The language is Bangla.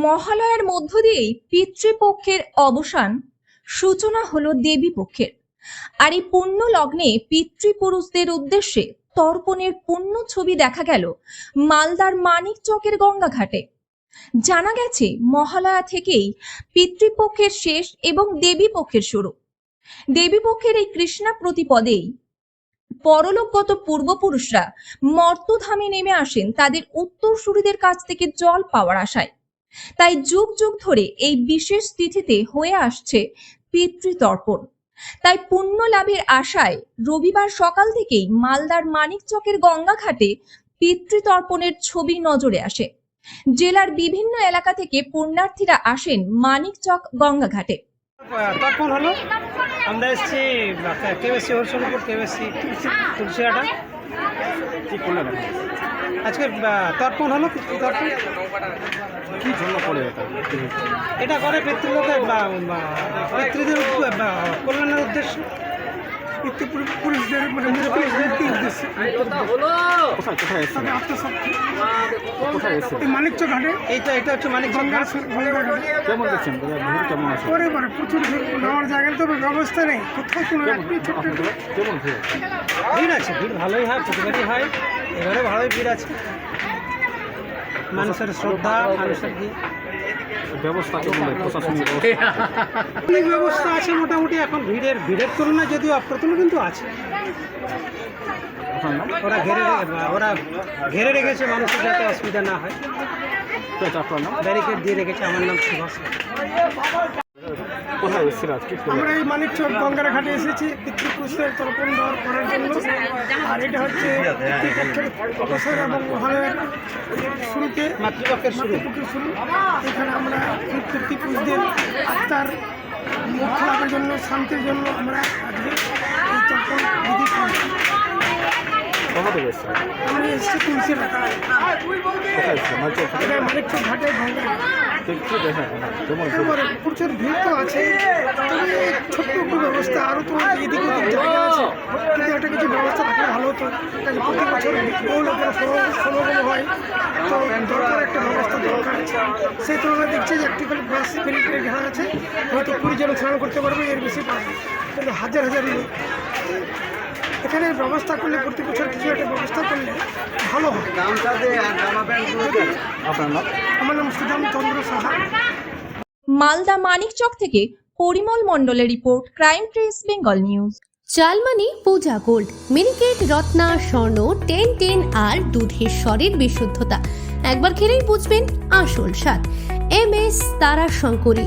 মহালয়ার মধ্য দিয়েই পিতৃপক্ষের অবসান, সূচনা হলো দেবী পক্ষের। আর এই পুণ্য লগ্নে পিতৃপুরুষদের উদ্দেশ্যে তর্পণের পুণ্য ছবি দেখা গেল মালদার মানিক চকের গঙ্গাঘাটে। জানা গেছে, মহালয়া থেকেই পিতৃপক্ষের শেষ এবং দেবী পক্ষের শুরু। দেবী পক্ষের এই কৃষ্ণা প্রতিপদেই পরলোকগত পূর্বপুরুষরা মর্তধামে নেমে আসেন তাদের উত্তরসূরিদের কাছ থেকে জল পাওয়ার আশায়। তাই যুগ যুগ ধরে এই বিশেষ তিথিতে হয়ে আসছে পিতৃতর্পণ। তাই পুণ্য লাভের আশায় রবিবার সকাল থেকেই মালদার মানিকচকের গঙ্গাঘাটে পিতৃতর্পণের ছবি নজরে আসে। জেলার বিভিন্ন এলাকা থেকে পুণ্যার্থীরা আসেন মানিকচক গঙ্গাঘাটে। তর্পণ হলো আমরা এসেছি এসছি হরসনপুর এসছি তুলসিয়াটা কি করলেন এখন? আজকে তর্পণ হলো তর্পণ কি জন্য করে এটা? করে পিতৃলোকে বা- বা- পিতৃদের কল্যাণের উদ্দেশ্যে। পিতৃপুরুষদের মানে মুক্তির উদ্দেশ্যে? কোথায় কোথায় এসেছেন কোথায় মানিকচ ঘাটে এটা হচ্ছে মানিক গঙ্গা গঙ্গা ঘাটে। কেমন দেখছেন? ভিড় কেমন আছে? পরে পরে প্রচুর ভিড়। তো ব্যবস্থা নেই। কোথাও কোনো কেমন? ছোট্ট কেমন ভিড়? ভিড় আছে ভিড় ভালোই হয় হয়। এবারে ভালোই ভিড় আছে। মানুষের শ্রদ্ধা মানুষের কি ব্যবস্থা কেমন প্রশাসনিক অনেক ব্যবস্থা আছে মোটামুটি এখন ভিড়ের ভিড়ের তুলনায় যদিও অপ্রতুল কিন্তু আছে। আপনার নাম ওরা ঘেরে ওরা ঘেরে রেখেছে মানুষের যাতে অসুবিধা না হয়। আছে আপনার নাম ব্যারিকেড দিয়ে রেখেছে। আমার নাম সুভাষ। কোথায় এসেছিল আমরা এই মানিকচক গঙ্গার ঘাটে এসেছি। পিতৃপুরুষদের তর্পণ দেওয়ার করার জন্য। আর এটা হচ্ছে অবসর এবং মহালয়ার শুরুতে মাতৃপক্ষের শুরু। মাতৃপক্ষের শুরু। এখানে আমরা পিতৃপুরুষদের আত্মার মোক্ষ লাভের জন্য শান্তির জন্য আমরা আজকে এই তর্পণ কি কি দেখেন কেমন ভিড়? একেবারে প্রচুর ভিড় তো আছে। তবে ছোট্ট একটু ব্যবস্থা আরও তো এদিক ওদিক জায়গা আছে। কিন্তু একটা কিছু ব্যবস্থা থাকলে ভালো হতো। কারণ প্রতি বছর বহু লোকের সমাগম সমাগম হয়। তো দরকার একটা ব্যবস্থা দরকার আছে। সেই তুলনায় দেখছি যে একটি করে বাস ফেরিকে ঘেরা আছে। হয়তো কুড়ি জন স্নান করতে পারবে এর বেশি পারবে কিন্তু হাজার হাজার লোক। এখানে ব্যবস্থা করলে প্রতি বছর কিছু একটা ব্যবস্থা করলে ভালো আমার নাম সুদাম চন্দ্র সাহা। মালদা মানিকচক থেকে পরিমল মণ্ডলের report crime trace Bengal news. চালমানি Puja gold Miniket Ratna Swarna ten ten আর দুধের স্বরের বিশুদ্ধতা। একবার খেলেই বুঝবেন আসল স্বাদ। এম এস তারা শঙ্করী